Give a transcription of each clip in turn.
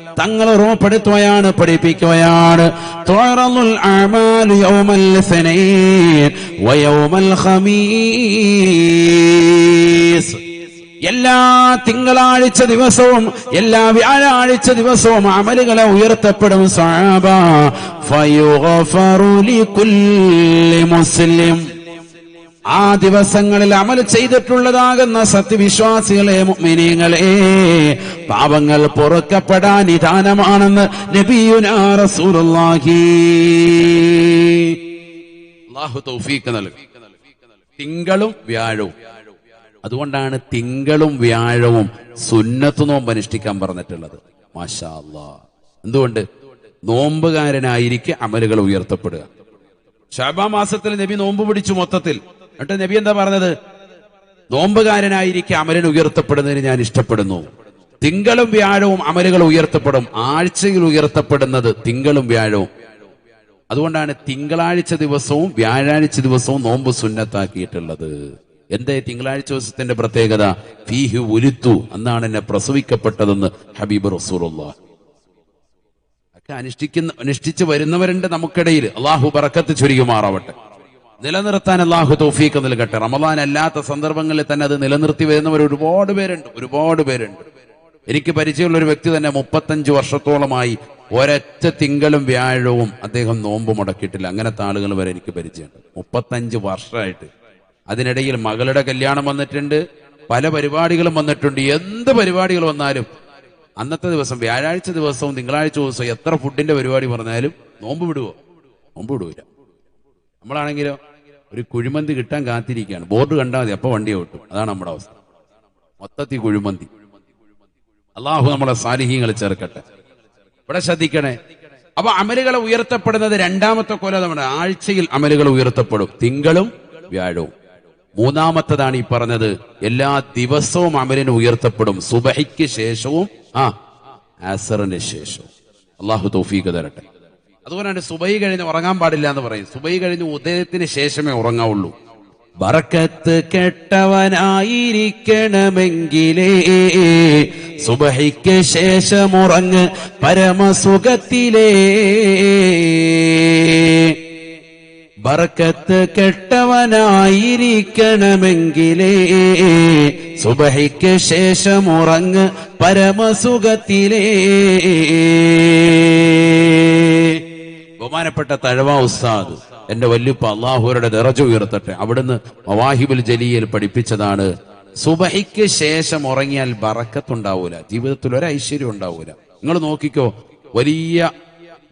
തങ്ങൾ ഓർമ്മപ്പെടുത്തുകയാണ് പഠിപ്പിക്കുകയാണ്. എല്ലാ തിങ്കളാഴ്ച ദിവസവും എല്ലാ വ്യാഴാഴ്ച ദിവസവും അമലുകളെ ഉയർത്തപ്പെടും മുസ്ലിം. ആ ദിവസങ്ങളിൽ അമൽ ചെയ്തിട്ടുള്ളതാകുന്ന സത്യവിശ്വാസികളെ മുഅ്മിനീങ്ങളെ പാപങ്ങൾ പൊറുക്കപ്പെടാൻ നിദാനമാണെന്ന് നബിയുനാ റസൂലുള്ളാഹി. അല്ലാഹു തൗഫീഖ് തിങ്കളും വ്യാഴവും. അതുകൊണ്ടാണ് തിങ്കളും വ്യാഴവും സുന്നത്ത് നോമ്പ് അനുഷ്ഠിക്കാൻ പറഞ്ഞിട്ടുള്ളത്. മാഷാ എന്തുകൊണ്ട്? നോമ്പുകാരനായിരിക്കും അമലുകൾ ഉയർത്തപ്പെടുക. ഷാബാ മാസത്തിൽ നബി നോമ്പ് പിടിച്ചു മൊത്തത്തിൽ. എന്നിട്ട് നബി എന്താ പറഞ്ഞത്? നോമ്പുകാരനായിരിക്കെ അമലിന് ഉയർത്തപ്പെടുന്നതിന് ഞാൻ ഇഷ്ടപ്പെടുന്നു. തിങ്കളും വ്യാഴവും അമലുകൾ ഉയർത്തപ്പെടും. ആഴ്ചയിൽ ഉയർത്തപ്പെടുന്നത് തിങ്കളും വ്യാഴവും. അതുകൊണ്ടാണ് തിങ്കളാഴ്ച ദിവസവും വ്യാഴാഴ്ച ദിവസവും നോമ്പ് സുന്നത്താക്കിയിട്ടുള്ളത്. എന്തേ തിങ്കളാഴ്ച ദിവസത്തിന്റെ പ്രത്യേകത? ഫീഹു ഉരുത്തു എന്നാണ് എന്നെ പ്രസവിക്കപ്പെട്ടതെന്ന് ഹബീബ് റസൂറുള്ള ഒക്കെ അനുഷ്ഠിക്കുന്ന അനുഷ്ഠിച്ച് വരുന്നവരുണ്ട് നമുക്കിടയിൽ. അള്ളാഹു പറക്കത്ത് ചുരുക്കുമാറാവട്ടെ നിലനിർത്താൻ അള്ളാഹു തൗഫീഖ് നൽകട്ടെ. റമദാൻ അല്ലാത്ത സന്ദർഭങ്ങളിൽ തന്നെ അത് നിലനിർത്തി വരുന്നവർ ഒരുപാട് പേരുണ്ട് ഒരുപാട് പേരുണ്ട്. എനിക്ക് പരിചയമുള്ള ഒരു വ്യക്തി തന്നെ മുപ്പത്തഞ്ച് വർഷത്തോളമായി ഒരൊറ്റ തിങ്കളും വ്യാഴവും അദ്ദേഹം നോമ്പ് മുടക്കിയിട്ടില്ല. അങ്ങനത്തെ ആളുകൾ വരെ എനിക്ക് പരിചയമുണ്ട്. മുപ്പത്തഞ്ച് വർഷമായിട്ട്. അതിനിടയിൽ മകളുടെ കല്യാണം വന്നിട്ടുണ്ട് പല പരിപാടികളും വന്നിട്ടുണ്ട്. എന്ത് പരിപാടികൾ വന്നാലും അന്നത്തെ ദിവസം വ്യാഴാഴ്ച ദിവസവും തിങ്കളാഴ്ച ദിവസവും എത്ര ഫുഡിന്റെ പരിപാടി പറഞ്ഞാലും നോമ്പ് വിടുവോ? നോമ്പ് വിടൂല. നമ്മളാണെങ്കിലോ ഒരു കുഴിമന്തി കിട്ടാൻ കാത്തിരിക്കുകയാണ്. ബോർഡ് കണ്ടാൽ മതി അപ്പൊ വണ്ടി ഓട്ടും. അതാണ് നമ്മുടെ അവസ്ഥ. മൊത്തത്തിൽ കുഴിമന്തി. അള്ളാഹു നമ്മളെ സാലിഹ്യങ്ങൾ ചേർക്കട്ടെ. ഇവിടെ ശ്രദ്ധിക്കണേ. അപ്പൊ അമലുകൾ ഉയർത്തപ്പെടുന്നത് രണ്ടാമത്തെ കൊല നമ്മുടെ ആഴ്ചയിൽ അമലുകൾ ഉയർത്തപ്പെടും. തിങ്കളും വ്യാഴവും. മൂന്നാമത്തതാണ് ഈ പറഞ്ഞത് എല്ലാ ദിവസവും അമലിന് ഉയർത്തപ്പെടും. സുബഹിക്ക് ശേഷവും ആ ആസറിന് ശേഷവും. അള്ളാഹു തൗഫീഖ് തരട്ടെ. അതുകൊണ്ടാണ് സുബൈ കഴിഞ്ഞ് ഉറങ്ങാൻ പാടില്ല എന്ന് പറയും സുബൈ കഴിഞ്ഞ് ഉദയത്തിന് ശേഷമേ ഉറങ്ങാവുള്ളൂ. ബറക്കത്ത് കെട്ടവനായിരിക്കണമെങ്കിലേ സുബഹിക്ക് ശേഷം ഉറങ്ങ് പരമസുഖത്തിലേ. ബറക്കത്ത് കെട്ടവനായിരിക്കണമെങ്കിലേ സുബഹിക്ക് ശേഷം ഉറങ്ങ് പരമസുഖത്തിലേ. ബഹുമാനപ്പെട്ട തഴവ ഉസ്താദ് എന്റെ വല്യപ്പ അള്ളാഹുരുടെ നിറച്ചു ഉയർത്തട്ടെ. അവിടുന്ന് മവാഹിബുൽ ജലീയിൽ പഠിപ്പിച്ചതാണ് സുബഹിക്ക് ശേഷം ഉറങ്ങിയാൽ ബറക്കത്തുണ്ടാവൂല ജീവിതത്തിൽ ഒരു ഐശ്വര്യം ഉണ്ടാവൂല. നിങ്ങൾ നോക്കിക്കോ വലിയ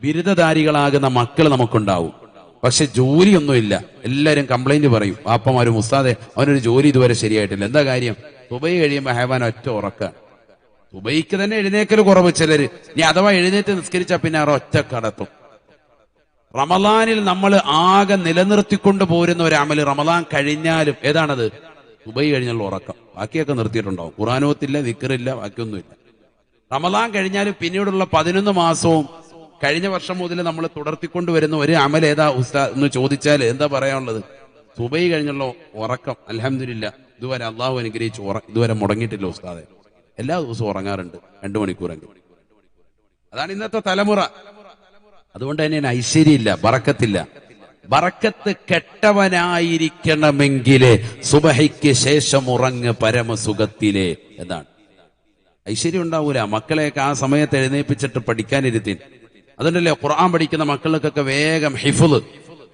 ബിരുദധാരികളാകുന്ന മക്കൾ നമുക്കുണ്ടാവും. പക്ഷെ ജോലിയൊന്നുമില്ല. എല്ലാരും കംപ്ലൈന്റ് പറയും പാപ്പമാരും ഉസ്താദെ അവനൊരു ജോലി ഇതുവരെ ശരിയായിട്ടില്ല. എന്താ കാര്യം? തുബൈ കഴിയുമ്പോൾ ഹേവാൻ ഒറ്റ ഉറക്കാണ് തുബൈക്ക് തന്നെ എഴുന്നേക്കൽ കുറവ് ചിലര്. ഇനി അഥവാ എഴുന്നേറ്റ് നിസ്കരിച്ചാൽ പിന്നെ അവർ ഒറ്റ കടത്തും റമലാനിൽ നമ്മൾ ആകെ നിലനിർത്തിക്കൊണ്ട് പോരുന്ന ഒരു അമൽ റമലാൻ കഴിഞ്ഞാലും ഏതാണത്? ദുബൈ കഴിഞ്ഞുള്ള ഉറക്കം. ബാക്കിയൊക്കെ നിർത്തിയിട്ടുണ്ടാവും. ഖുറാനോത്തില്ല ദിക്കറില്ല ബാക്കിയൊന്നുമില്ല. റമലാൻ കഴിഞ്ഞാലും പിന്നീടുള്ള പതിനൊന്ന് മാസവും കഴിഞ്ഞ വർഷം മുതൽ നമ്മൾ തുടർത്തിക്കൊണ്ട് വരുന്ന ഒരു അമൽ ഏതാ ഉസ്താ എന്ന് ചോദിച്ചാൽ എന്താ പറയാനുള്ളത്? സുബൈ കഴിഞ്ഞുള്ള ഉറക്കം. അലഹമില്ല ഇതുവരെ അള്ളാഹു അനുഗ്രഹിച്ച് ഇതുവരെ മുടങ്ങിയിട്ടില്ല ഉസ്താദെ. എല്ലാ ദിവസവും ഉറങ്ങാറുണ്ട്. രണ്ടു മണിക്കൂർ അതാണ് ഇന്നത്തെ തലമുറ. അതുകൊണ്ട് തന്നെ ഐശ്വര്യമില്ല ബറക്കത്തില്ല ബറക്കത്ത് കെട്ടവനായിരിക്കണമെങ്കിലേ സുബഹയ്ക്ക് ശേഷം ഉറങ്ങ് പരമസുഖത്തിലെ എന്നാണ്. ഐശ്വര്യം ഉണ്ടാവൂല. മക്കളെയൊക്കെ ആ സമയത്ത് എഴുന്നേൽപ്പിച്ചിട്ട് പഠിക്കാനിരുത്തി അതുകൊണ്ടല്ലേ ഖുർആൻ പഠിക്കുന്ന മക്കൾക്കൊക്കെ വേഗം ഹിഫുൽ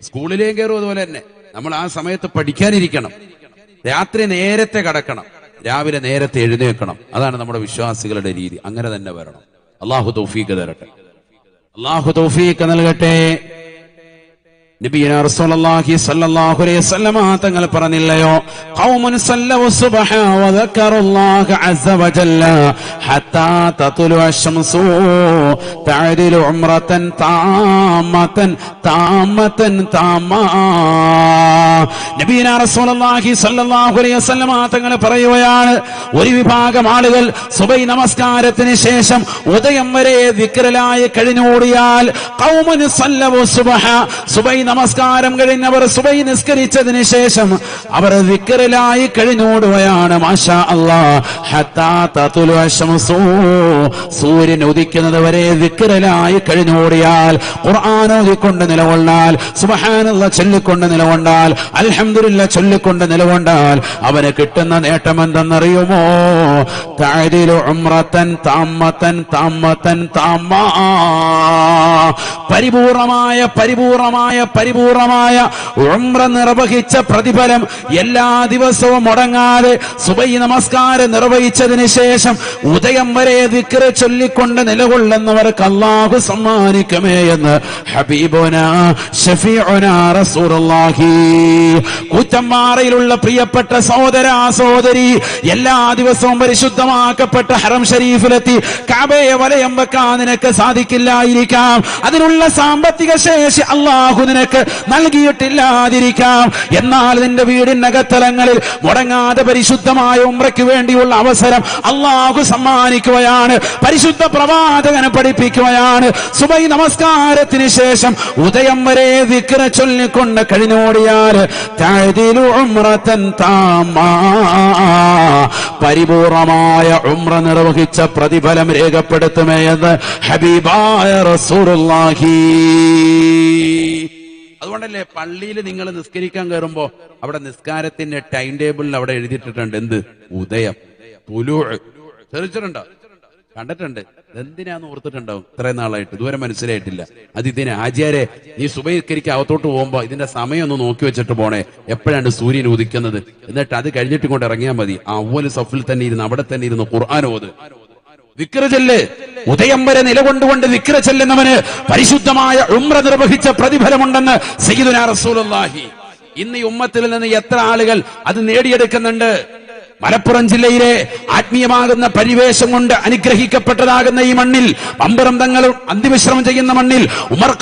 സ്കൂളിലേയും കയറും അതുപോലെ തന്നെ. നമ്മൾ ആ സമയത്ത് പഠിക്കാനിരിക്കണം. രാത്രി നേരത്തെ കടക്കണം. രാവിലെ നേരത്തെ എഴുന്നേൽക്കണം. അതാണ് നമ്മുടെ വിശ്വാസികളുടെ രീതി. അങ്ങനെ തന്നെ വരണം. അള്ളാഹു തൗഫീഖ് തരട്ടെ. അള്ളാഹു തൗഫീഖ് നൽകട്ടെ. നബിയന റസൂലുള്ളാഹി സ്വല്ലല്ലാഹു അലൈഹി വസല്ലമ തങ്ങൾ പറഞ്ഞില്ലയോ? സുബ്ഹ ഹത്താ ഉംറതൻ താമതൻ താമതൻ റസൂലുള്ളാഹി സ്വല്ലല്ലാഹു അലൈഹി വസല്ലമ തങ്ങൾ പറയുകയാണ് ഒരു വിഭാഗം ആളുകൾ സുബൈ നമസ്കാരത്തിന് ശേഷം ഉദയം വരെ വിക്രലായി കഴിഞ്ഞോടിയാൽ ഖൗമുൻ സുബ്ഹ സുബൈ നമസ്കാരം കഴിഞ്ഞവർ സുബൈ നിസ്കരിച്ചതിന് ശേഷം അവർ വിക്കറിലായി കഴിഞ്ഞോടുകയാണ് മാഷാ സൂര്യൻ ഉദിക്കുന്നത് വരെ വിക്കറിലായി കഴിഞ്ഞോടിയാൽ ഖുർആാനോദിക്കൊണ്ട് നിലകൊണ്ടാൽ സുബഹാനുള്ള ചൊല്ലിക്കൊണ്ട് നിലകൊണ്ടാൽ അലഹമില്ല ചൊല്ലിക്കൊണ്ട് നിലകൊണ്ടാൽ അവന് കിട്ടുന്ന നേട്ടം എന്തെന്നറിയുമോ? പരിപൂർണമായ പരിപൂർണമായ പരിപൂർണമായ ഉമ്ര നിർവഹിച്ച പ്രതിഫലം എല്ലാ ദിവസവും മുടങ്ങാതെ സുബൈ നമസ്കാരം നിർവഹിച്ചതിന് ശേഷം ഉദയം വരെ വിക്ര ചൊല്ലിക്കൊണ്ട് നിലകൊള്ളുന്നവർക്ക് അള്ളാഹു സമ്മാനിക്കുമേ എന്ന് കൂറ്റമ്മാറയിലുള്ള പ്രിയപ്പെട്ട സഹോദര സഹോദരി എല്ലാ ദിവസവും പരിശുദ്ധമാക്കപ്പെട്ട ഹറം ഷരീഫിലെത്തി കാബയെ വലയം വെക്കാൻ നിനക്ക് സാധിക്കില്ലായിരിക്കാം. അതിനുള്ള സാമ്പത്തിക ശേഷി അള്ളാഹു നിനക്ക് നൽകിയിട്ടില്ലാതിരിക്കാം. എന്നാൽ നിന്റെ വീടിനകത്തലങ്ങളിൽ മുടങ്ങാതെ പരിശുദ്ധമായ ഉമ്രയ്ക്ക് വേണ്ടിയുള്ള അവസരം അള്ളാഹു സമ്മാനിക്കുകയാണ്. പരിശുദ്ധ പ്രവാചകനെ പഠിപ്പിക്കുകയാണ്. സുബൈ നമസ്കാരത്തിന് ശേഷം ഉദയം വരെ വിക്ര ചൊല്ലിക്കൊണ്ട് കഴിഞ്ഞോടിയാൽ. പരിപൂർണമായ ഉമ്ര നിർവഹിച്ച പ്രതിഫലം രേഖപ്പെടുത്തുമേ എന്ന് ഹബീബായ റസൂലുള്ളാഹി. അതുകൊണ്ടല്ലേ പള്ളിയിൽ നിങ്ങൾ നിസ്കരിക്കാൻ കയറുമ്പോ അവിടെ നിസ്കാരത്തിന്റെ ടൈം ടേബിളിൽ അവിടെ എഴുതിയിട്ടിട്ടുണ്ട്. എന്ത്? ഉദയം. തുലു തെറിച്ചിട്ടുണ്ടോ കണ്ടിട്ടുണ്ട്. എന്തിനാന്ന് ഓർത്തിട്ടുണ്ടാവും? ഇത്രയും നാളായിട്ട്. ഇതുവരെ മനസ്സിലായിട്ടില്ല. അത് ഇതിനെ ആചാരെ നീ സുബൈക്കരിക്ക് അകത്തോട്ട് പോകുമ്പോ ഇതിന്റെ സമയം ഒന്ന് നോക്കി വെച്ചിട്ട് പോണേ. എപ്പോഴാണ് സൂര്യൻ ഉദിക്കുന്നത്? എന്നിട്ട് അത് കഴിഞ്ഞിട്ട് കൊണ്ട് ഇറങ്ങിയാൽ മതി. ആ അവൽ സഫിൽ തന്നെ ഇരുന്ന് അവിടെ തന്നെ ഇരുന്ന് ഖുർആൻ വിക്ര ചെല്ല് ഉദയം വരെ നിലകൊണ്ടുകൊണ്ട് വിക്ര ചെല്ലുന്നവന് പരിശുദ്ധമായ ഉമ്ര നിർവഹിച്ച പ്രതിഫലമുണ്ടെന്ന് സയ്യിദുനാ റസൂലുള്ളാഹി. ഇന്ന് ഈ ഉമ്മത്തിൽ നിന്ന് എത്ര ആളുകൾ അത് നേടിയെടുക്കുന്നുണ്ട്? മലപ്പുറം ജില്ലയിലെ ആത്മീയമാകുന്ന പരിവേഷം കൊണ്ട് അനുഗ്രഹിക്കപ്പെട്ടതാകുന്ന ഈ മണ്ണിൽ പമ്പറം തങ്ങൾ അന്തിവിശ്രമം ചെയ്യുന്ന മണ്ണിൽ ഉമർ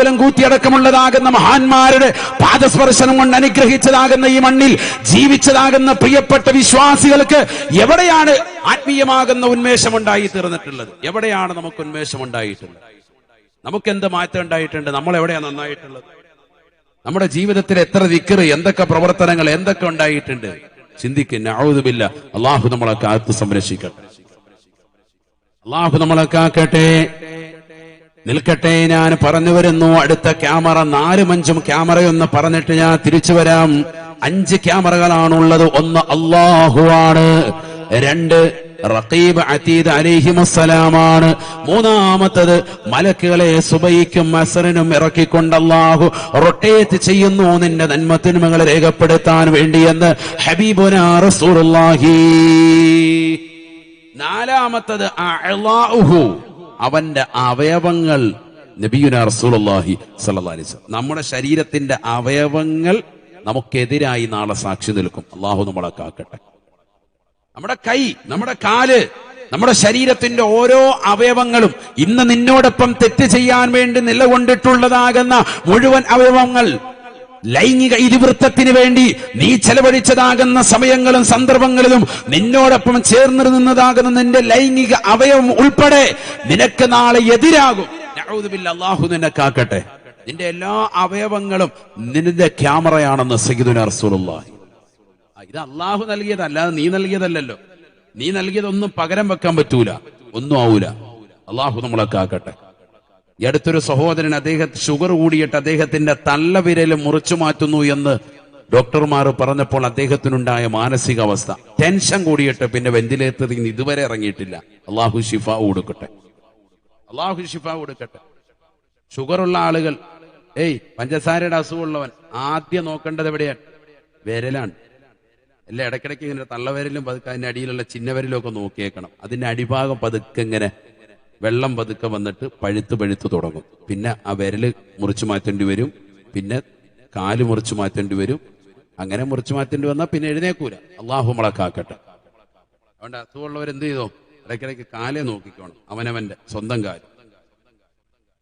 ബലം കൂത്തിയടക്കമുള്ളതാകുന്ന മഹാന്മാരുടെ പാദസ്പർശനം കൊണ്ട് അനുഗ്രഹിച്ചതാകുന്ന ഈ മണ്ണിൽ ജീവിച്ചതാകുന്ന പ്രിയപ്പെട്ട വിശ്വാസികൾക്ക് എവിടെയാണ് ആത്മീയമാകുന്ന ഉന്മേഷം ഉണ്ടായി തീർന്നിട്ടുള്ളത്? എവിടെയാണ് നമുക്ക് ഉന്മേഷം ഉണ്ടായിട്ടുള്ളത് നമുക്ക് എന്ത് മാറ്റം ഉണ്ടായിട്ടുണ്ട്? നമ്മൾ എവിടെയാണ് നന്നായിട്ടുള്ളത്? നമ്മുടെ ജീവിതത്തിൽ എത്ര ദിക്കറ് എന്തൊക്കെ പ്രവർത്തനങ്ങൾ എന്തൊക്കെ ഉണ്ടായിട്ടുണ്ട്? ചിന്തിക്കുന്ന ഔതുമില്ല അള്ളാഹു നമ്മളെ കാത്തു സംരക്ഷിക്കട്ടെ. അള്ളാഹു നമ്മളെ കാക്കട്ടെ. നിൽക്കട്ടെ ഞാൻ പറഞ്ഞു വരുന്നു. അടുത്ത ക്യാമറ നാലും അഞ്ചും ക്യാമറയൊന്ന് പറഞ്ഞിട്ട് ഞാൻ തിരിച്ചു വരാം. അഞ്ച് ക്യാമറകളാണുള്ളത്. ഒന്ന് അള്ളാഹുവാണ്. രണ്ട് റഖീബ് അതീദ് അലിഹിമസ്സലാമാണ് മൂന്നാമത്തത് മലക്കുകളെ സുബൈക്കും അസറിനും ഇറക്കിക്കൊണ്ട് അള്ളാഹു റൊട്ടേറ്റ് ചെയ്യുന്നു നിന്റെ നന്മത്തിന്മകൾ രേഖപ്പെടുത്താൻ വേണ്ടിയെന്ന് ഹബീബുന റസൂലുള്ളാഹി. നാലാമത്തത്. അവന്റെ അവയവങ്ങൾ നബിയുന റസൂലുള്ളാഹി സ്വല്ലല്ലാഹി അലൈഹി വസല്ലം. നമ്മുടെ ശരീരത്തിന്റെ അവയവങ്ങൾ നമുക്കെതിരായി നാളെ സാക്ഷി നിൽക്കും. അള്ളാഹു നമ്മളെ കാക്കട്ടെ. നമ്മുടെ കൈ നമ്മുടെ കാൽ നമ്മുടെ ശരീരത്തിന്റെ ഓരോ അവയവങ്ങളും ഇന്ന് നിന്നോടൊപ്പം തെറ്റ് ചെയ്യാൻ വേണ്ടി നിലകൊണ്ടിട്ടുള്ളതാകുന്ന മുഴുവൻ അവയവങ്ങൾ ലൈംഗിക ഇതിവൃത്തത്തിന് വേണ്ടി നീ ചെലവഴിച്ചതാകുന്ന സമയങ്ങളും സന്ദർഭങ്ങളിലും നിന്നോടൊപ്പം ചേർന്ന് നിന്നതാകുന്ന നിന്റെ ലൈംഗിക അവയവം ഉൾപ്പെടെ നിനക്ക് നാളെ എതിരാകും. അള്ളാഹു നിന്നെ കാക്കട്ടെ നിന്റെ എല്ലാ അവയവങ്ങളും നിന്റെ ക്യാമറയാണെന്ന് സയ്യിദുന റസൂലുള്ളാഹി. ഇത് അള്ളാഹു നൽകിയതല്ലാതെ നീ നൽകിയതല്ലല്ലോ. നീ നൽകിയതൊന്നും പകരം വെക്കാൻ പറ്റൂല ഒന്നും ആവൂല. അള്ളാഹു നമ്മളെ കാക്കട്ടെ ഈ അടുത്തൊരു സഹോദരൻ അദ്ദേഹം ഷുഗർ കൂടിയിട്ട് അദ്ദേഹത്തിന്റെ തള്ളവിരൽ മുറിച്ചു മാറ്റുന്നു എന്ന് ഡോക്ടർമാർ പറഞ്ഞപ്പോൾ അദ്ദേഹത്തിനുണ്ടായ മാനസികാവസ്ഥ. ടെൻഷൻ കൂടിയിട്ട് പിന്നെ വെന്റിലേറ്ററിൽ നിന്ന് ഇതുവരെ ഇറങ്ങിയിട്ടില്ല. അള്ളാഹു ഷിഫ കൊടുക്കട്ടെ. അള്ളാഹു ഷിഫ കൊടുക്കട്ടെ. ഉള്ള ആളുകൾ ഏയ് പഞ്ചസാരയുടെ അസുഖമുള്ളവൻ ആദ്യം നോക്കേണ്ടത് എവിടെയാണ്? വിരലാണ്. അല്ല ഇടയ്ക്കിടയ്ക്ക് ഇങ്ങനെ തള്ളവരിലും പതുക്കെ അതിന്റെ അടിയിലുള്ള ചിന്നവരിലും ഒക്കെ നോക്കിയേക്കണം. അതിന്റെ അടിഭാഗം പതുക്കെ ഇങ്ങനെ വെള്ളം പതുക്കെ വന്നിട്ട് പഴുത്ത് പഴുത്ത് തുടങ്ങും. പിന്നെ ആ വിരൽ മുറിച്ചു മാറ്റേണ്ടി വരും. പിന്നെ കാൽ മുറിച്ചു മാറ്റേണ്ടി വരും. അങ്ങനെ മുറിച്ചു മാറ്റേണ്ടി വന്നാൽ പിന്നെ എഴുന്നേക്കൂല. അള്ളാഹു മുളക്കാക്കട്ടെ അതുകൊണ്ട് അസുഖമുള്ളവർ എന്ത് ചെയ്തോ ഇടയ്ക്കിടയ്ക്ക് കാലേ നോക്കിക്കോണം. അവനവന്റെ സ്വന്തം കാൽ.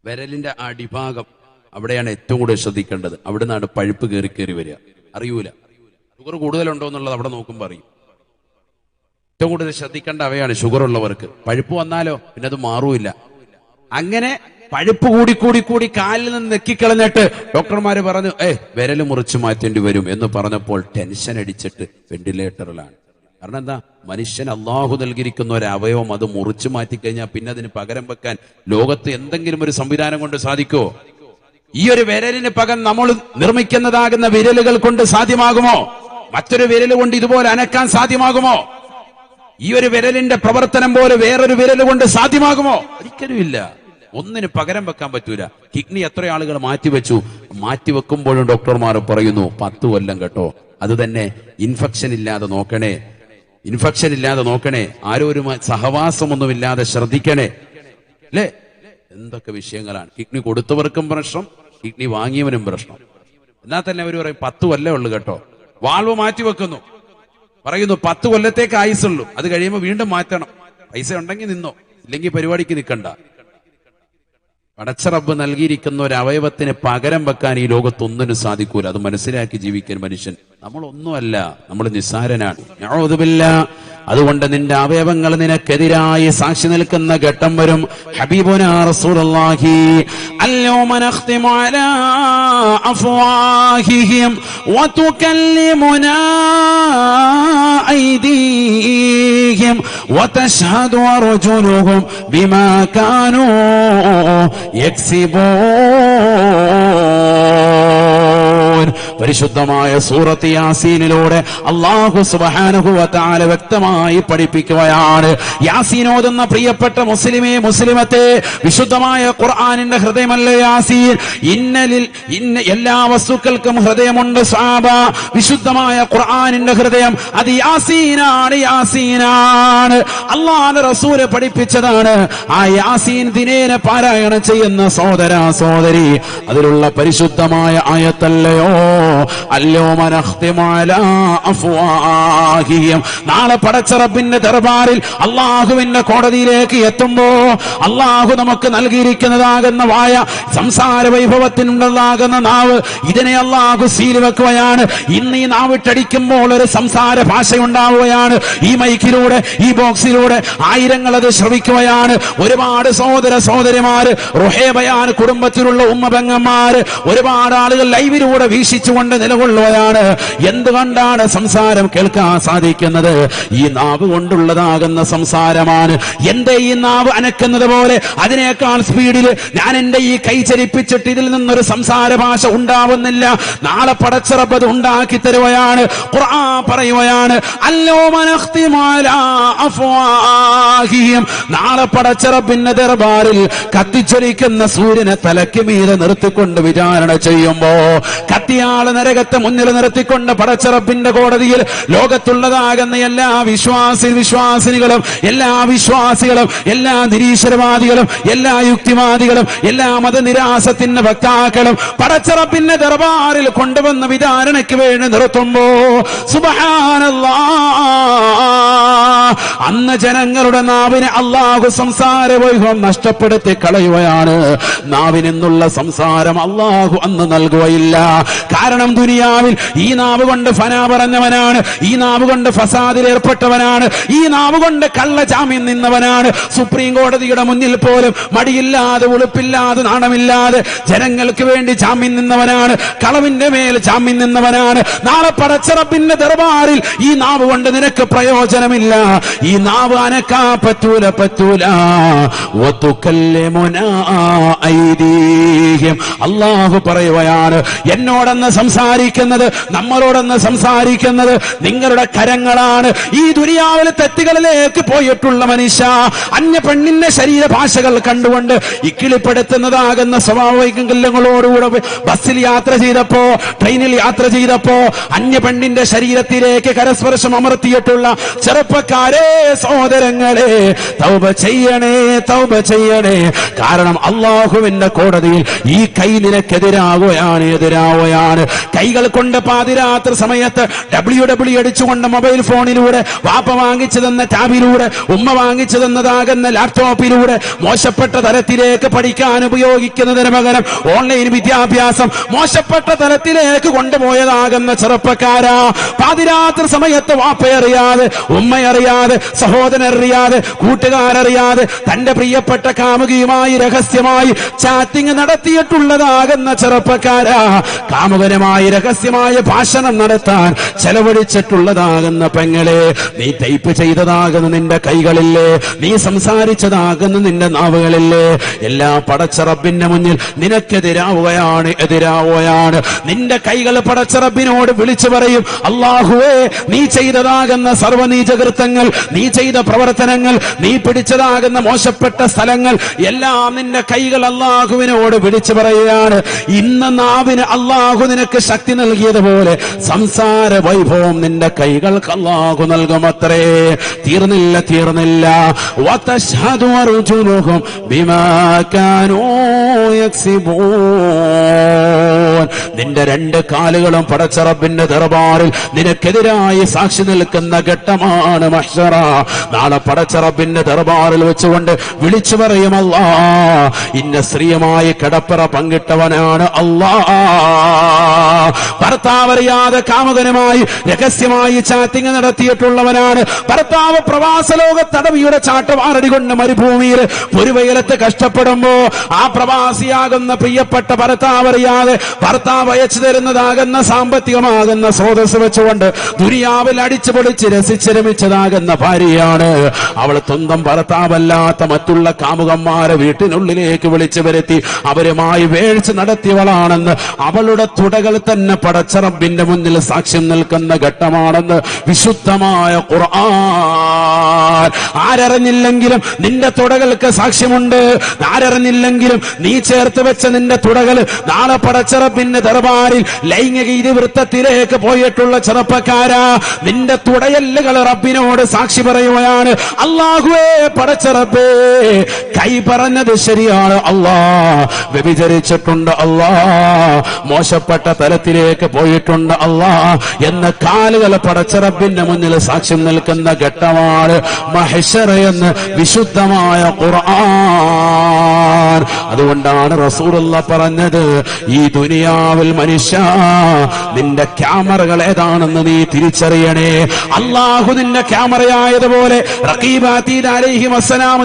വിരലിന്റെ അടിഭാഗം അവിടെയാണ് ഏറ്റവും കൂടുതൽ ശ്രദ്ധിക്കേണ്ടത്. അവിടെ നിന്നാണ് പഴുപ്പ് കയറി കയറി വരിക. അറിയൂല. ഷുഗർ കൂടുതലുണ്ടോ എന്നുള്ളത് അവിടെ നോക്കുമ്പോൾ അറിയും. ഏറ്റവും കൂടുതൽ ശ്രദ്ധിക്കേണ്ട അവയാണ് ഷുഗർ ഉള്ളവർക്ക്. പഴുപ്പ് വന്നാലോ പിന്നെ അത് മാറൂല അങ്ങനെ പഴുപ്പ് കൂടി കൂടി കൂടി കാലിൽ നിന്ന് നെക്കിക്കളഞ്ഞിട്ട് ഡോക്ടർമാര് പറഞ്ഞു ഏ വിരൽ മുറിച്ച് മാറ്റേണ്ടി വരും എന്ന് പറഞ്ഞപ്പോൾ ടെൻഷൻ അടിച്ചിട്ട് വെന്റിലേറ്ററിലാണ്. കാരണം എന്താ? മനുഷ്യൻ അള്ളാഹു നൽകിയിരിക്കുന്ന ഒരു അവയവം അത് മുറിച്ചു മാറ്റിക്കഴിഞ്ഞാൽ പിന്നെ അതിന് പകരം വെക്കാൻ ലോകത്ത് എന്തെങ്കിലും ഒരു സംവിധാനം കൊണ്ട് സാധിക്കോ ഈ ഒരു വിരലിന് പകരം നമ്മൾ നിർമ്മിക്കുന്നതാകുന്ന വിരലുകൾ കൊണ്ട് സാധ്യമാകുമോ? മറ്റൊരു വിരൽ കൊണ്ട് ഇതുപോലെ അനക്കാൻ സാധ്യമാകുമോ? ഈ ഒരു വിരലിന്റെ പ്രവർത്തനം പോലെ വേറൊരു വിരൽ കൊണ്ട് സാധ്യമാകുമോ? ഒരിക്കലും ഇല്ല. ഒന്നിന് പകരം വെക്കാൻ പറ്റൂല. കിഡ്നി എത്ര ആളുകൾ മാറ്റിവെച്ചു. മാറ്റിവെക്കുമ്പോഴും ഡോക്ടർമാർ പറയുന്നു പത്ത് കൊല്ലം കേട്ടോ. അത് തന്നെ ഇൻഫെക്ഷൻ ഇല്ലാതെ നോക്കണേ. ഇൻഫെക്ഷൻ ഇല്ലാതെ നോക്കണേ. ആരോ ഒരു സഹവാസമൊന്നുമില്ലാതെ ശ്രദ്ധിക്കണേ. അല്ലേ എന്തൊക്കെ വിഷയങ്ങളാണ്? കിഡ്നി കൊടുത്തവർക്കും പ്രശ്നം കിഡ്നി വാങ്ങിയവനും പ്രശ്നം. എന്നാൽ തന്നെ അവർ പറയും പത്ത് കൊല്ലേ ഉള്ളു കേട്ടോ. വാൾവ് മാറ്റി വെക്കുന്നു. പറയുന്നു പത്ത് കൊല്ലത്തേക്ക് ആയുസുള്ളൂ അത് കഴിയുമ്പോൾ വീണ്ടും മാറ്റണം. പൈസ ഉണ്ടെങ്കിൽ നിന്നോ ഇല്ലെങ്കിൽ പരിപാടിക്ക് നിൽക്കണ്ട. പടച്ചറബ് നൽകിയിരിക്കുന്ന ഒരു അവയവത്തിന് പകരം വെക്കാൻ ഈ ലോകത്തൊന്നിനും സാധിക്കൂല. അത് മനസ്സിലാക്കി ജീവിക്കാൻ മനുഷ്യൻ. നമ്മളൊന്നുമല്ല നമ്മൾ നിസ്സാരനാണ്. അതുകൊണ്ട് നിന്റെ അവയവങ്ങൾ നിനക്കെതിരായി സാക്ഷി നിൽക്കുന്ന ഘട്ടം വരും ഹബീബുനാ റസൂലുള്ളാഹി അല്യൗമ നഖ്തിമു അലാ അഫ്വാഹിഹിം വതുകല്ലിമുനാ أيديهم وتشهد أرجلهم بما كانوا يكسبون പരിശുദ്ധമായ സൂറത്ത് യാസീനിലൂടെ അള്ളാഹു വ വ്യക്തമായി പഠിപ്പിക്കുകയാണ്. യാസീൻ ഓതുന്ന പ്രിയപ്പെട്ട മുസ്ലിമേ മുസ്ലിമത്തെ വിശുദ്ധമായ ഖുർആാനിന്റെ ഹൃദയമല്ലേ യാസീൻ? ഇന്നലിൽ ഇന്ന എല്ലാ വസ്തുക്കൾക്കും ഹൃദയമുണ്ട് സാബ. വിശുദ്ധമായ ഖുർആാനിന്റെ ഹൃദയം അത് യാസീനാണ് യാസീനാണ്. അള്ളാഹുവിന്റെ റസൂൽ പഠിപ്പിച്ചതാണ്. ആ യാസീൻ ദിനേന പാരായണം ചെയ്യുന്ന സഹോദര സഹോദരി അതിലുള്ള പരിശുദ്ധമായ ആയത്തല്ലയോ? അല്ലോ അഫ്വാഹിയും നാളെ പടച്ചറപ്പിന്റെ ദർബാറിൽ അള്ളാഹുവിന്റെ കോടതിയിലേക്ക് എത്തുമ്പോ അള്ളാഹു നമുക്ക് നൽകിയിരിക്കുന്നതാകുന്ന വായ സംസാര വൈഭവത്തിനുള്ളതാകുന്ന നാവ് ഇതിനെ അള്ളാഹു സീൽ വെക്കുകയാണ്. ഇന്ന് ഈ നാവിട്ടടിക്കുമ്പോൾ ഒരു സംസാര ഭാഷ ഉണ്ടാവുകയാണ് ഈ മൈക്കിലൂടെ ഈ ബോക്സിലൂടെ ആയിരങ്ങൾ അത് ശ്രവിക്കുകയാണ്. ഒരുപാട് സഹോദര സഹോദരിമാര് റുഹേബയാൻ കുടുംബത്തിലുള്ള ഉമ്മ പെങ്ങന്മാര്. ഒരുപാട് ആളുകൾ ലൈവിലൂടെ വീക്ഷിച്ചുകൊണ്ട് നിലകൊള്ളുകയാണ് എന്തുകൊണ്ടാണ് സംസാരം കേൾക്കാൻ സാധിക്കുന്നത്? ഈ നാവ് കൊണ്ടുള്ളതാകുന്ന സംസാരമാണ്. എന്റെ ഈ നാവ് അനക്കുന്നത് പോലെ? അതിനേക്കാൾ സ്പീഡിൽ ഞാൻ എന്റെ ഈ കൈ ചലിപ്പിച്ചിട്ട് ഇതിൽ നിന്നൊരു സംസാര ഭാഷ ഉണ്ടാവുന്നില്ല. നാളെ പടച്ചിറപ്പത് ഉണ്ടാക്കി തരുകയാണ് ഖുർആൻ പറയുകയാണ് അല്ലോ. നാളെ പടച്ചിറപ്പിന്റെ ദർബാറിൽ കത്തിച്ചൊലിക്കുന്ന സൂര്യനെ തലയ്ക്ക് മീതെ നിർത്തിക്കൊണ്ട് വിചാരണ ചെയ്യുമ്പോ കത്തിയാൾ നരകത്തെ മുന്നിൽ നിർത്തിക്കൊണ്ട് പടച്ചിറപ്പിന്റെ കോടതിയിൽ ലോകത്തുള്ളതാകുന്ന എല്ലാ വിശ്വാസി വിശ്വാസിനികളും എല്ലാ വിശ്വാസികളും എല്ലാ നിരീശ്വരവാദികളും എല്ലാ യുക്തിവാദികളും എല്ലാ മതനിരാസത്തിന്റെ വക്താക്കളും പടച്ചിറപ്പിന്റെ ദർബാറിൽ കൊണ്ടുവന്ന വിചാരണയ്ക്ക് വേണ്ടി നിർത്തുമ്പോ അന്ന് ജനങ്ങളുടെ നാവിനെ അള്ളാഹു സംസാര വൈഭവം നഷ്ടപ്പെടുത്തി കളയുകയാണ്. നാവിനെന്നുള്ള സംസാരം അള്ളാഹു അന്ന് നൽകുകയില്ല. കാരണം ദുനിയാവിൽ ഈ നാവ് കൊണ്ട് ഫന പറഞ്ഞവനാണ് ഈ നാവ് കൊണ്ട് ഫസാദിൽ ഏർപ്പെട്ടവനാണ് ഈ നാവ് കൊണ്ട് കള്ള ജാമ്യം നിന്നവനാണ്. സുപ്രീം കോടതിയുടെ മുന്നിൽ പോലും മടിയില്ലാതെ ഉളുപ്പില്ലാതെ നാണമില്ലാതെ ജനങ്ങൾക്ക് വേണ്ടി ജാമ്യം നിന്നവനാണ് കളവിന്റെ മേൽ ജാമ്യം നിന്നവനാണ്. നാളെ പടച്ചറപ്പിന്റെ ദർബാറിൽ ഈ നാവ് കൊണ്ട് നിനക്ക് പ്രയോജനമില്ല. ഈ നാവ് അനക്കാ പറ്റൂല പറ്റൂല. അള്ളാഹു പറയുകയാണ് എന്നോടെന്ന് സംസാരിക്കുന്നത് നമ്മളോടൊന്ന് സംസാരിക്കുന്നത് നിങ്ങളുടെ കരങ്ങളാണ്. ഈ ദുനിയാവിലെ തെറ്റുകളിലേക്ക് പോയിട്ടുള്ള മനുഷ്യ അന്യ പെണ്ണിന്റെ ശരീരഭാഷകൾ കണ്ടുകൊണ്ട് ഇക്കിളിപ്പെടുത്തുന്നതാകുന്ന സ്വാഭാവികങ്ങളോടുകൂടെ ബസ്സിൽ യാത്ര ചെയ്തപ്പോ ട്രെയിനിൽ യാത്ര ചെയ്തപ്പോ അന്യ പെണ്ണിന്റെ ശരീരത്തിലേക്ക് കരസ്പർശം അമർത്തിയിട്ടുള്ള ചെറുപ്പക്കാരെ സഹോദരങ്ങളെ തൗബ ചെയ്യണേ തൗബ ചെയ്യണേ. കാരണം അള്ളാഹുവിന്റെ കോടതിയിൽ ഈ കൈ നിനക്കെതിരാവുകയാണ് എതിരാവുകയാണ്. കൈകൾ കൊണ്ട് പാതിരാത്രി സമയത്ത് ഡബ്ല്യു ഡബ്ല്യു അടിച്ചുകൊണ്ട് മൊബൈൽ ഫോണിലൂടെ വാപ്പ വാങ്ങിച്ചു തന്ന ടാബിലൂടെ ഉമ്മ വാങ്ങിച്ചു തന്നതാകുന്ന ലാപ്ടോപ്പിലൂടെ മോശപ്പെട്ട തരത്തിലേക്ക് പഠിക്കാൻ ഉപയോഗിക്കുന്നതിന് പകരം ഓൺലൈൻ വിദ്യാഭ്യാസം മോശപ്പെട്ട തരത്തിലേക്ക് കൊണ്ടുപോയതാകുന്ന ചെറുപ്പക്കാരാ. പാതിരാത്രി സമയത്ത് വാപ്പയറിയാതെ ഉമ്മയറിയാതെ സഹോദരറിയാതെ കൂട്ടുകാരറിയാതെ തന്റെ പ്രിയപ്പെട്ട കാമുകിയുമായി രഹസ്യമായി ചാറ്റിംഗ് നടത്തിയിട്ടുള്ളതാകുന്ന ചെറുപ്പക്കാരാ. കാമുകനുമായി രഹസ്യമായ ഭാഷണം നടത്താൻ ചെലവഴിച്ചിട്ടുള്ളതാകുന്ന പെങ്ങളെ നീ ടൈപ്പ് ചെയ്തതാകുന്ന നിന്റെ കൈകളില്ലേ? നീ സംസാരിച്ചതാകുന്ന നിന്റെ നാവുകളില്ലേ? എല്ലാ പടച്ചറബിന്റെ മുന്നിൽ നിനക്കെതിരാവുകയാണ് എതിരാവുകയാണ് നിന്റെ കൈകൾ പടച്ചറബിനോട് വിളിച്ചു പറയും അള്ളാഹുവേ നീ ചെയ്തതാകുന്ന സർവനീചകൃത്തങ്ങൾ നീ ചെയ്ത പ്രവർത്തനങ്ങൾ നീ പിടിച്ചതാകുന്ന മോശപ്പെട്ട സ്ഥലങ്ങൾ എല്ലാം നിന്റെ കൈകൾ അള്ളാഹുവിനോട് വിളിച്ചു പറയുകയാണ്. ഇന്ന് നാവിന് അള്ളാഹു നിനക്ക് നിനക്ക് ശക്തി നൽകിയതുപോലെ സംസാര വൈഭവം നിന്റെ കൈകൾക്ക് അള്ളാഹു നൽകുമത്രേ. തീർന്നില്ല തീർന്നില്ല. ബിമാ യക്സിബൂൻ. നിന്റെ രണ്ട് കാലുകളും പടച്ചറബിന്റെ ദർബാറിൽ നിനക്കെതിരായി സാക്ഷി നിൽക്കുന്ന ഘട്ടമാണ് മഷറ നാളെ പടച്ചറബിന്റെ ദർബാറിൽ വെച്ചുകൊണ്ട് വിളിച്ചു പറയും അല്ലാ ഇന്ന സ്ത്രീയുമായി കിടപ്പറ പങ്കിട്ടവനാണ് അള്ളാ ഭർത്താവ് അറിയാതെ കാമുകനുമായി രഹസ്യമായി ചാറ്റിംഗ് നടത്തിയിട്ടുള്ളവനാണ്. ഭർത്താവ് പ്രവാസ ലോക തടവിയുടെ ചാട്ടവാറടി കൊണ്ട് മരുഭൂമിയിൽ പൊരുവയലത്ത് കഷ്ടപ്പെടുമ്പോ ആ പ്രവാസിയാകുന്ന പ്രിയപ്പെട്ട ഭർത്താവ് അറിയാതെ ഭർത്താവ് അയച്ചു തരുന്നതാകുന്ന സാമ്പത്തികമാകുന്ന സ്രോതസ് വെച്ചുകൊണ്ട് ദുരിയാവിൽ അടിച്ചു പൊളിച്ച് രസിച്ചിരമിച്ചതാകുന്ന ഭാര്യയാണ്. അവൾ സ്വന്തം ഭർത്താവല്ലാത്ത മറ്റുള്ള കാമുകന്മാരെ വീട്ടിനുള്ളിലേക്ക് വിളിച്ചു വരുത്തി അവരുമായി വേഴ്ച നടത്തിയവളാണെന്ന് അവളുടെ തുടകൾ തന്നെ പടച്ചറബിന്റെ മുന്നിൽ സാക്ഷ്യം നിൽക്കുന്ന ഘട്ടമാണെന്ന് വിശുദ്ധമായ ഖുർആൻ. ആരറിഞ്ഞില്ലെങ്കിലും നിന്റെ തുടകൾക്ക് സാക്ഷ്യമുണ്ട്. ആരറിഞ്ഞില്ലെങ്കിലും നീ ചേർത്ത് വെച്ച നിന്റെ തുടകൾ നാളെ പടച്ചറപ്പിന്റെ ദർബാറിൽ ലൈംഗിക ഇതിവൃത്തത്തിലേക്ക് പോയിട്ടുള്ള ചെറുപ്പക്കാരാ. നിന്റെ തുടയല്ലുകൾ റബ്ബിനോട് സാക്ഷി പറയുകയാണ് അള്ളാഹുവേ പടച്ചറപ്പേ കൈ പറഞ്ഞത് ശരിയാണ്. അള്ളാ വ്യഭിചരിച്ചിട്ടുണ്ട് അള്ളാ മോശപ്പെട്ട തലത്തിലേക്ക് പോയിട്ടുണ്ട് അള്ളാ. എന്ന കാലുകൾ പടച്ചറബിന്റെ മുന്നിൽ സാക്ഷ്യം നിൽക്കുന്ന ഘട്ടമാണ് മഹഷറ എന്ന് വിശുദ്ധമായ ഖുർആൻ. അതുകൊണ്ടാണ് റസൂലുള്ള പറഞ്ഞത് ഈ ദുനിയാവിൽ മനുഷ്യ നിന്റെ ക്യാമറകൾ ഏതാണെന്ന് നീ തിരിച്ചറിയണേ. അള്ളാഹു നിന്റെ ക്യാമറയായതുപോലെ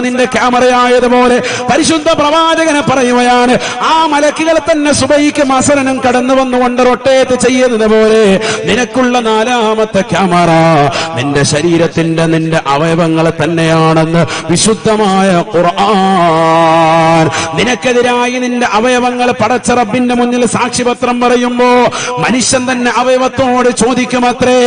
നിന്റെ ക്യാമറയായതുപോലെ പരിശുദ്ധ പ്രവാചകനെ പറയുകയാണ് ആ മലക്കുകൾ തന്നെ സുബൈക്ക് മസരനും കടന്നു വന്നുകൊണ്ട് റൊട്ടേറ്റ് ചെയ്യുന്നത് പോലെ നിനക്കുള്ള നാലാമത്തെ ക്യാമറ നിന്റെ ശരീരത്തിന്റെ നിന്റെ അവയവങ്ങൾ തന്നെയാണെന്ന് വിശുദ്ധമായ ഖുർആൻ. നിനക്കെതിരായി നിന്റെ അവയവങ്ങൾ പടച്ചറബിന്റെ മുന്നിൽ സാക്ഷിപത്രം പറയുമ്പോ മനുഷ്യൻ തന്നെ അവയവത്തോട് ചോദിക്കുമത്രേ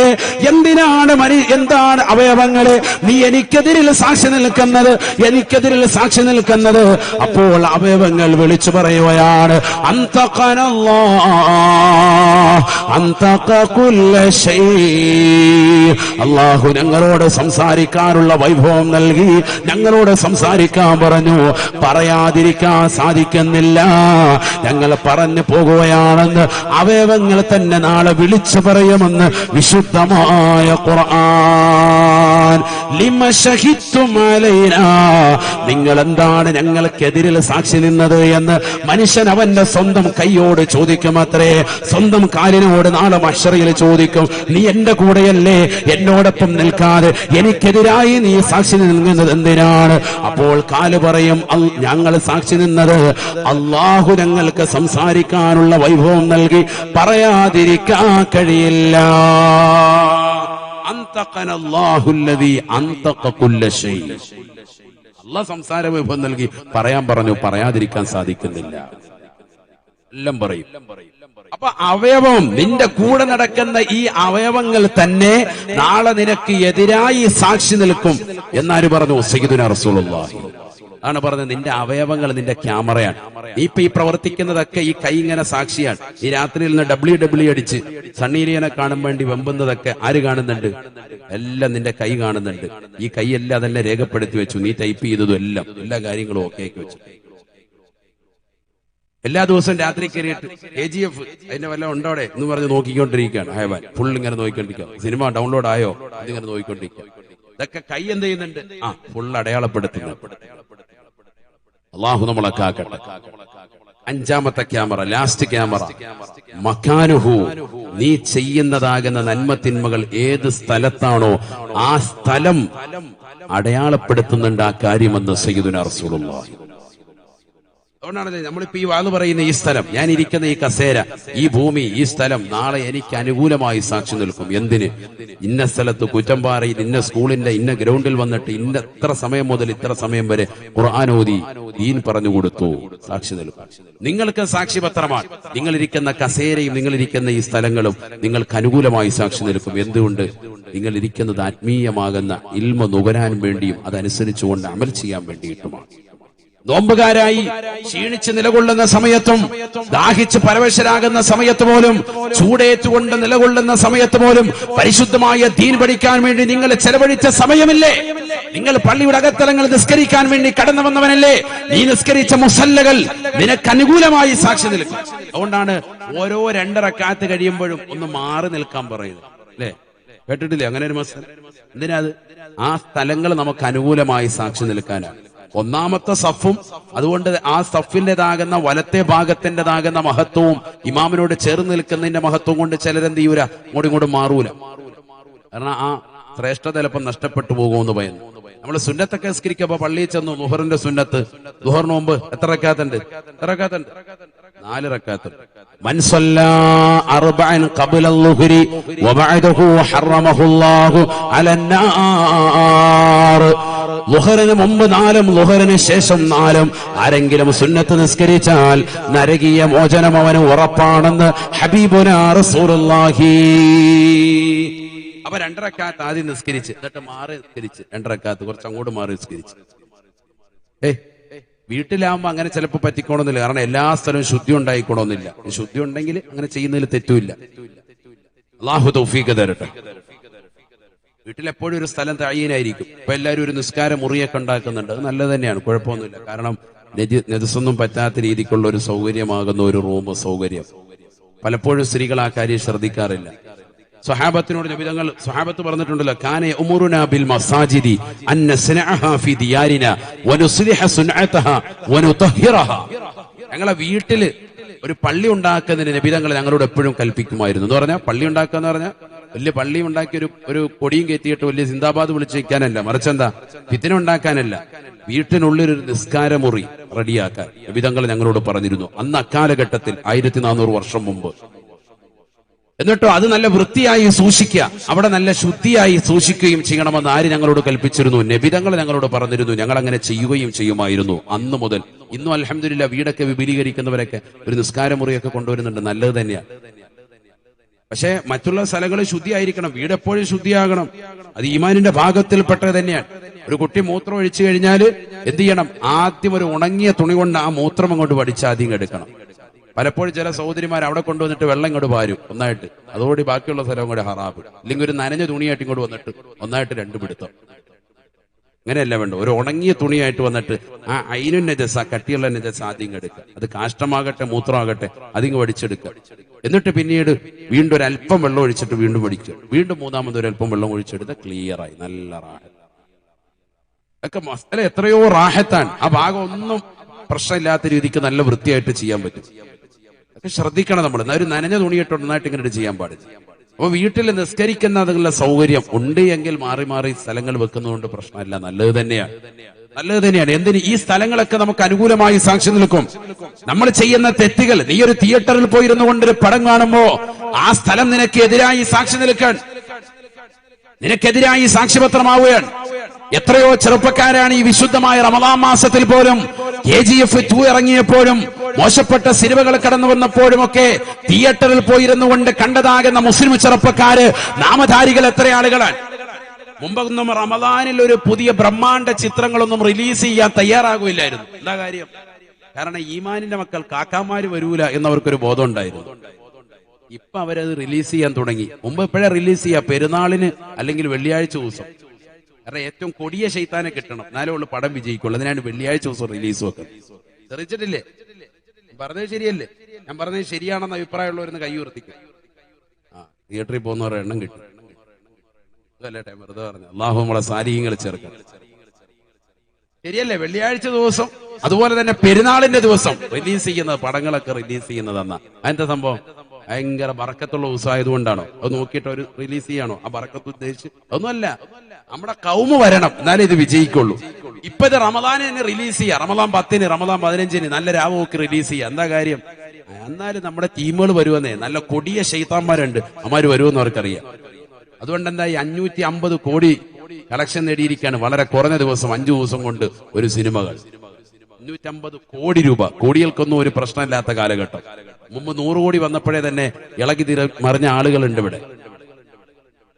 എന്തിനാണ് മനി എന്താണ് അവയവങ്ങളെ നീ എനിക്കെതിരിൽ സാക്ഷി നിൽക്കുന്നത് എനിക്കെതിരിൽ സാക്ഷി നിൽക്കുന്നത്? അപ്പോൾ അവയവങ്ങൾ വിളിച്ചു പറയുകയാണ് ശൈ അള്ളാഹു ഞങ്ങളോട് സംസാരിക്കാനുള്ള വൈഭവം നൽകി ഞങ്ങളോട് സംസാരിക്കാൻ പറഞ്ഞു. പറയാതിരിക്കാൻ സാധിക്കുന്നില്ല. ഞങ്ങൾ പറഞ്ഞു പോകുകയാണെന്ന് അവയവങ്ങൾ തന്നെ നാളെ വിളിച്ചു പറയുമെന്ന് വിശുദ്ധമായ ഖുർആൻ. നിങ്ങൾ എന്താണ് ഞങ്ങൾക്കെതിരിൽ സാക്ഷി നിന്നത് എന്ന് മനുഷ്യൻ അവന്റെ സ്വന്തം കൈയോട് ചോദിക്കും അത്രേ സ്വന്തം കാലിനോട് നാളെ മഷറിയിൽ ചോദിക്കും നീ എന്റെ കൂടെയല്ലേ? എന്നോടൊപ്പം നിൽക്കാതെ എനിക്കെതിരായി നീ സാക്ഷി നിൽക്കുന്നത് എന്തിനാണ്? അപ്പോൾ കാൽ പറയും "അൽ- ഞങ്ങൾ സാക്ഷി നിന്നത് അള്ളാഹു ഞങ്ങൾക്ക് സംസാരിക്കാനുള്ള വൈഭവം നൽകി പറയാതിരിക്കാൻ കഴിയില്ല. അള്ളാഹ് സംസാര വൈഭവം നൽകി. പറയാൻ പറഞ്ഞു പറയാതിരിക്കാൻ സാധിക്കുന്നില്ല. എല്ലാം പറയും. അപ്പൊ അവയവം നിന്റെ കൂടെ നടക്കുന്ന ഈ അവയവങ്ങൾ തന്നെ നാളെ നിനക്ക് എതിരായി സാക്ഷി നിൽക്കും എന്നാര് പറഞ്ഞു? സഹിദുന റസൂലുള്ളാഹി. ആണ് പറഞ്ഞത് നിന്റെ അവയവങ്ങൾ നിന്റെ ക്യാമറയാണ്. നീ ഇപ്പൊ ഈ പ്രവർത്തിക്കുന്നതൊക്കെ ഈ കൈ ഇങ്ങനെ സാക്ഷിയാണ്. ഈ രാത്രിയിൽ നിന്ന് ഡബ്ല്യു ഡബ്ല്യു അടിച്ച് സണ്ണീരിയനെ കാണാൻ വേണ്ടി വെമ്പുന്നതൊക്കെ ആര് കാണുന്നുണ്ട്? എല്ലാം നിന്റെ കൈ കാണുന്നുണ്ട്. ഈ കൈ എല്ലാം അതെല്ലാം രേഖപ്പെടുത്തി വെച്ചു. നീ ടൈപ്പ് ചെയ്തതും എല്ലാം. എല്ലാ കാര്യങ്ങളും ഒക്കെ വെച്ചു. എല്ലാ ദിവസവും രാത്രി കയറിയിട്ട് എ ജി എഫ് അതിന്റെ വല്ല ഉണ്ടോടെ എന്ന് പറഞ്ഞ് നോക്കിക്കൊണ്ടിരിക്കുകയാണ് ഹയവാൻ ഫുൾ ഇങ്ങനെ നോക്കിക്കൊണ്ടിരിക്കുക സിനിമ ഡൗൺലോഡ് ആയോ? ഇതിങ്ങനെ നോക്കിക്കൊണ്ടിരിക്കുക ഇതൊക്കെ കൈ എന്ത് ചെയ്യുന്നുണ്ട്? ആ ഫുൾ അടയാളപ്പെടുത്തുന്നു. അള്ളാഹു നമ്മളെ കാക്കട്ടെ. അഞ്ചാമത്തെ ക്യാമറ ലാസ്റ്റ് ക്യാമറ. മക്കാനുഹു നീ ചെയ്യുന്നതാകുന്ന നന്മ തിന്മകൾ ഏത് സ്ഥലത്താണോ ആ സ്ഥലം അടയാളപ്പെടുത്തുന്നുണ്ട് ആ കാര്യമെന്ന് സയ്യിദുന റസൂലുള്ളാഹി. അതുകൊണ്ടാണ് നമ്മളിപ്പോ ഈ വാന്ന് പറയുന്ന ഈ സ്ഥലം ഞാൻ ഇരിക്കുന്ന ഈ കസേര ഈ ഭൂമി ഈ സ്ഥലം നാളെ എനിക്ക് അനുകൂലമായി സാക്ഷി നിൽക്കും. എന്തിന്? ഇന്ന സ്ഥലത്ത് കുറ്റമ്പാറയിൽ ഇന്ന സ്കൂളിന്റെ ഇന്ന ഗ്രൗണ്ടിൽ വന്നിട്ട് ഇന്ന ഇത്ര സമയം മുതൽ ഇത്ര സമയം വരെ ഖുർആാനോദി ദീൻ പറഞ്ഞു കൊടുത്തു സാക്ഷി നിൽക്കും. നിങ്ങൾക്ക് സാക്ഷിപത്രമാണ് നിങ്ങൾ ഇരിക്കുന്ന കസേരയും നിങ്ങൾ ഇരിക്കുന്ന ഈ സ്ഥലങ്ങളും നിങ്ങൾക്ക് അനുകൂലമായി സാക്ഷി നിൽക്കും. എന്തുകൊണ്ട്? നിങ്ങൾ ഇരിക്കുന്നത് ആത്മീയമാകുന്ന ഇൽമ നുകരാൻ വേണ്ടിയും അതനുസരിച്ചുകൊണ്ട് അമൽ ചെയ്യാൻ വേണ്ടിയിട്ടുമാണ്. നോമ്പുകാരായി ക്ഷീണിച്ച് നിലകൊള്ളുന്ന സമയത്തും ദാഹിച്ച് പരവശരാകുന്ന സമയത്ത് പോലും ചൂടേറ്റുകൊണ്ട് നിലകൊള്ളുന്ന സമയത്ത് പോലും പരിശുദ്ധമായ ദീൻ പഠിക്കാൻ വേണ്ടി നിങ്ങൾ ചെലവഴിച്ച സമയമില്ലേ? നിങ്ങൾ പള്ളിയുടെ അകത്തലങ്ങൾ നിസ്കരിക്കാൻ വേണ്ടി കടന്നു വന്നവനല്ലേ? നീ നിസ്കരിച്ച മുസല്ലകൾ നിനക്ക് അനുകൂലമായി സാക്ഷി നിൽക്കും. അതുകൊണ്ടാണ് ഓരോ രണ്ടര കാത്ത് കഴിയുമ്പോഴും ഒന്ന് മാറി നിൽക്കാൻ പറയുന്നത്. അല്ലേ? കേട്ടിട്ടില്ലേ? അങ്ങനെ ഒരു മസല. എന്തിനാ ആ സ്ഥലങ്ങൾ നമുക്ക് അനുകൂലമായി സാക്ഷി നിൽക്കാനാണ്. ഒന്നാമത്തെ സഫും അതുകൊണ്ട് ആ സഫിന്റേതാകുന്ന വലത്തെ ഭാഗത്തിന്റെതാകുന്ന മഹത്വവും ഇമാമിനോട് ചേർന്ന് നിൽക്കുന്നതിന്റെ മഹത്വം കൊണ്ട് ചിലരെന്ത് ചെയ്യൂല? മോടി ഇങ്ങോട്ടും മാറൂല. കാരണം ആ ശ്രേഷ്ഠത ചിലപ്പോൾ നഷ്ടപ്പെട്ടു പോകുമെന്ന് ഭയന്നു നമ്മൾ സുന്നത്തൊക്കെ സ്കരിക്കപ്പോ പള്ളിയിൽ ചെന്നു മുഹറിന്റെ സുന്നത്ത്. നുഹറിന് മുമ്പ് എത്ര റക്കാത്തുണ്ട്? എത്ര റക്കാത്തുണ്ട്? നാല് റക്കാത്തുണ്ട് من ലുഹറിന് മുമ്പ് നാലും ലുഹറിന് ശേഷം നാലും. ആരെങ്കിലും സുന്നത്ത് നിസ്കരിച്ചാൽ നരകീയ മോചനം അവന് ഉറപ്പാണെന്ന് ഹബീബുനാഹി അപ്പൊ രണ്ടരക്കാത്ത് ആദ്യം നിസ്കരിച്ച് എന്നിട്ട് മാറി നിസ്കരിച്ച്. രണ്ടരക്കാത്ത് കുറച്ച് അങ്ങോട്ട് മാറി നിസ്കരിച്ച്. ഏ വീട്ടിലാവുമ്പോ അങ്ങനെ ചിലപ്പോ പറ്റിക്കോണമെന്നില്ല കാരണം എല്ലാ സ്ഥലവും ശുദ്ധി ഉണ്ടായിക്കോണമെന്നില്ല ശുദ്ധി ഉണ്ടെങ്കിൽ അങ്ങനെ ചെയ്യുന്നതിൽ തെറ്റുമില്ല. അള്ളാഹു തൗഫീഖ് തരട്ടെ. വീട്ടിൽ എപ്പോഴും ഒരു സ്ഥലം തയ്യനായിരിക്കും ഇപ്പൊ എല്ലാവരും ഒരു നിസ്കാര മുറിയൊക്കെ ഉണ്ടാക്കുന്നുണ്ട്. അത് നല്ലത് തന്നെയാണ്. കുഴപ്പമൊന്നുമില്ല. കാരണം നെതിസൊന്നും പറ്റാത്ത രീതിക്കുള്ള ഒരു സൗകര്യമാകുന്ന ഒരു റൂം സൗകര്യം. പലപ്പോഴും സ്ത്രീകൾ ആ കാര്യം ശ്രദ്ധിക്കാറില്ല. സ്വഹാബത്തിനോട് നബിതങ്ങൾ സ്വഹാബത്ത് പറഞ്ഞിട്ടുണ്ടല്ലോ ബിൽ മസാജിദി അന്ന ഞങ്ങളെ വീട്ടിൽ ഒരു പള്ളി ഉണ്ടാക്കുന്നതിന് നബിതങ്ങൾ ഞങ്ങളോട് എപ്പോഴും കൽപ്പിക്കുമായിരുന്നു. എന്ന് പറഞ്ഞാൽ പള്ളി ഉണ്ടാക്കുക എന്ന് പറഞ്ഞാൽ വലിയ പള്ളി ഉണ്ടാക്കിയ ഒരു ഒരു പൊടിയും കയറ്റിയിട്ട് വലിയ സിന്ദാബാദ് വിളിച്ച് വയ്ക്കാനല്ല മറിച്ചെന്താ ഫിത്തിന ഉണ്ടാക്കാനല്ല. വീട്ടിനുള്ളിൽ ഒരു നിസ്കാരമുറി റെഡിയാക്കാൻ നബിതങ്ങൾ ഞങ്ങളോട് പറഞ്ഞിരുന്നു. അന്ന് അക്കാലഘട്ടത്തിൽ ആയിരത്തി നാനൂറ് വർഷം മുമ്പ്. എന്നിട്ടോ അത് നല്ല വൃത്തിയായി സൂക്ഷിക്കുക. അവിടെ നല്ല ശുദ്ധിയായി സൂക്ഷിക്കുകയും ചെയ്യണമെന്ന് ആര് ഞങ്ങളോട് കൽപ്പിച്ചിരുന്നു? നബിതങ്ങൾ ഞങ്ങളോട് പറഞ്ഞിരുന്നു. ഞങ്ങൾ അങ്ങനെ ചെയ്യുകയും ചെയ്യുമായിരുന്നു. അന്ന് മുതൽ. ഇന്നും അലഹമില്ല വീടൊക്കെ വിപുലീകരിക്കുന്നവരൊക്കെ ഒരു നിസ്കാരമുറിയൊക്കെ കൊണ്ടുവരുന്നുണ്ട്. നല്ലത് തന്നെയാണ് പക്ഷേ മറ്റുള്ള സ്ഥലങ്ങൾ ശുദ്ധിയായിരിക്കണം. വീട് എപ്പോഴും ശുദ്ധിയാകണം. അത് ഈമാനിന്റെ ഭാഗത്തിൽപ്പെട്ടത് തന്നെയാണ്. ഒരു കുട്ടി മൂത്രം ഒഴിച്ചു കഴിഞ്ഞാൽ എന്ത് ചെയ്യണം? ആദ്യം ഒരു ഉണങ്ങിയ തുണി കൊണ്ട് ആ മൂത്രം അങ്ങോട്ട് പഠിച്ചാദ്യം എടുക്കണം. പലപ്പോഴും ചില സഹോദരിമാർ അവിടെ കൊണ്ടുവന്നിട്ട് വെള്ളം ഇങ്ങോട്ട് പാരും ഒന്നായിട്ട്. അതോടെ ബാക്കിയുള്ള സ്ഥലം കൂടെ ഹറാബ്. ഇല്ലെങ്കിൽ ഒരു നനഞ്ഞ തുണിയായിട്ട് ഇങ്ങോട്ട് വന്നിട്ട് ഒന്നായിട്ട് രണ്ട് പിടുത്തം. അങ്ങനെയല്ല വേണ്ട. ഒരു ഉണങ്ങിയ തുണിയായിട്ട് വന്നിട്ട് ആ അയിനു ജസ കട്ടിയുള്ള ജസ ആദ്യം എടുക്കുക. അത് കാഷ്ടമാകട്ടെ മൂത്രമാകട്ടെ അതിങ്ങ് വടിച്ചെടുക്കുക. എന്നിട്ട് പിന്നീട് വീണ്ടും ഒരു അല്പം വെള്ളം ഒഴിച്ചിട്ട് വീണ്ടും വടിക്കുക. വീണ്ടും മൂന്നാമത് ഒരു അല്പം വെള്ളം ഒഴിച്ചെടുത്ത് ക്ലിയറായി നല്ല റാഹത്ത്. ഒക്കെ മസല എത്രയോ റാഹത്താണ്. ആ ഭാഗം ഒന്നും പ്രശ്നമില്ലാത്ത രീതിക്ക് നല്ല വൃത്തിയായിട്ട് ചെയ്യാൻ പറ്റും. ശ്രദ്ധിക്കണം നമ്മൾ. ഒരു നനഞ്ഞ തുണിയിട്ട് നന്നായിട്ട് ഇങ്ങനെ ചെയ്യാൻ പാടില്ല. അപ്പൊ വീട്ടിൽ നിസ്കരിക്കുന്നതിനുള്ള സൗകര്യം ഉണ്ട് എങ്കിൽ മാറി മാറി സ്ഥലങ്ങൾ വെക്കുന്നതുകൊണ്ട് പ്രശ്നമില്ല. നല്ലത് തന്നെയാണ്. നല്ലത് തന്നെയാണ്. എന്തിന്? ഈ സ്ഥലങ്ങളൊക്കെ നമുക്ക് അനുകൂലമായി സാക്ഷി നിൽക്കും. നമ്മൾ ചെയ്യുന്ന തെറ്റുകൾ നീ ഒരു തിയേറ്ററിൽ പോയിരുന്നു കൊണ്ടൊരു പടം കാണുമ്പോ ആ സ്ഥലം നിനക്ക് എതിരായി സാക്ഷി നിൽക്കാൻ. നിനക്കെതിരായി സാക്ഷ്യപത്രമാവുകയാണ്. എത്രയോ ചെറുപ്പക്കാരാണ് ഈ വിശുദ്ധമായ റമദാൻ മാസത്തിൽ പോലും കെ ജി എഫ് ടു ഇറങ്ങിയപ്പോഴും മോശപ്പെട്ട സിനിമകൾ കടന്നു വന്നപ്പോഴും ഒക്കെ തിയേറ്ററിൽ പോയിരുന്നു കൊണ്ട് കണ്ടതാകുന്ന മുസ്ലിം ചെറുപ്പക്കാര് നാമധാരികൾ എത്ര ആളുകളാണ് മുമ്പൊന്നും റമദാനിൽ ഒരു പുതിയ ബ്രഹ്മാണ്ട ചിത്രങ്ങളൊന്നും റിലീസ് ചെയ്യാൻ തയ്യാറാകില്ലായിരുന്നു എന്താ കാര്യം? കാരണം ഈമാനിന്റെ മക്കൾ കാക്കാമാര് വരൂല എന്നവർക്കൊരു ബോധം ഉണ്ടായിരുന്നു ഇപ്പൊ അവരത് റിലീസ് ചെയ്യാൻ തുടങ്ങി. മുമ്പ് എപ്പോഴാ റിലീസ് ചെയ്യാ? പെരുന്നാളിന് അല്ലെങ്കിൽ വെള്ളിയാഴ്ച ദിവസം. കാരണം ഏറ്റവും കൊടിയ ശൈത്താനെ കിട്ടണം. എന്നാലേ ഉള്ളു പടം വിജയിക്കുള്ളൂ. അതിനാണ് വെള്ളിയാഴ്ച ദിവസം റിലീസ് വെക്കുന്നത് തെറിച്ചിട്ടില്ലേ? പറഞ്ഞത് ശരിയല്ലേ? ഞാൻ പറഞ്ഞത് ശരിയാണെന്ന് അഭിപ്രായമുള്ളവരെന്ന് കൈ ഉയർത്തിക്കും. ആ തിയേറ്ററിൽ പോകുന്നവരുടെ എണ്ണം കിട്ടും. വെറുതെ പറഞ്ഞു അള്ളാഹു നമ്മളെ സാരീഹ്യങ്ങൾ ചേർക്കണം ശരിയല്ലേ? വെള്ളിയാഴ്ച ദിവസം അതുപോലെ തന്നെ പെരുന്നാളിന്റെ ദിവസം റിലീസ് ചെയ്യുന്നത് പടങ്ങളൊക്കെ റിലീസ് ചെയ്യുന്നതെന്ന. അതിന്റെ സംഭവം? ഭയങ്കര ബറക്കത്തുള്ള ദിവസമായതുകൊണ്ടാണോ? അത് നോക്കിയിട്ട് ഒരു റിലീസ് ചെയ്യാണോ? ആ ബറക്കത്ത് ഉദ്ദേശിച്ച്? അതൊന്നുമല്ല. നമ്മുടെ കൗമ വരണം. എന്നാലേ ഇത് വിജയിക്കുള്ളൂ. ഇപ്പൊ ഇത് റമദാന് തന്നെ റിലീസ് ചെയ്യാം. റമദാൻ പത്തിന് റമദാൻ പതിനഞ്ചിന് നല്ല രാവ് റിലീസ് ചെയ്യാം. എന്താ കാര്യം? എന്നാലും നമ്മുടെ ടീമുകൾ വരുവെന്നേ നല്ല കൊടിയ ശൈത്താന്മാരുണ്ട്. അമാര് വരുമെന്ന് അവർക്കറിയാം. അതുകൊണ്ട് എന്താ ഈ അഞ്ഞൂറ്റി അമ്പത് കോടി കളക്ഷൻ നേടിയിരിക്കുകയാണ്. വളരെ കുറഞ്ഞ ദിവസം അഞ്ചു ദിവസം കൊണ്ട് ഒരു സിനിമകൾ. അഞ്ഞൂറ്റമ്പത് കോടി രൂപ. കോടികൾക്കൊന്നും ഒരു പ്രശ്നമില്ലാത്ത കാലഘട്ടം. മുമ്പ് നൂറ് കോടി വന്നപ്പോഴേ തന്നെ ഇളകി തിര മറിഞ്ഞ ആളുകളുണ്ട് ഇവിടെ.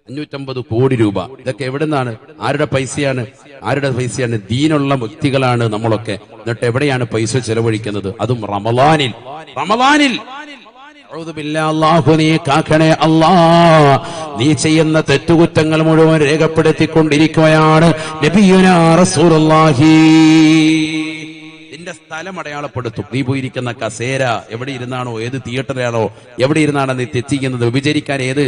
അഞ്ഞൂറ്റമ്പത് കോടി രൂപ. ഇതൊക്കെ എവിടുന്നാണ്? ആരുടെ പൈസയാണ്? ആരുടെ പൈസയാണ്? ദീനുള്ള വ്യക്തികളാണ് നമ്മളൊക്കെ. എന്നിട്ട് എവിടെയാണ് പൈസ ചെലവഴിക്കുന്നത്? അതും റമലാനിൽ റമലാനിൽ നീ കാക്കണേ നീ ചെയ്യുന്ന തെറ്റുകുറ്റങ്ങൾ മുഴുവൻ രേഖപ്പെടുത്തിക്കൊണ്ടിരിക്കുകയാണ് നിന്റെ സ്ഥലം അടയാളപ്പെടുത്തും. നീ പോയിരിക്കുന്ന കസേര എവിടെ ഇരുന്നാണോ? ഏത് തിയേറ്ററിലാണോ എവിടെ ഇരുന്നാണോ നീ തെറ്റിക്കുന്നത്? വിചരിക്കാൻ ഏത്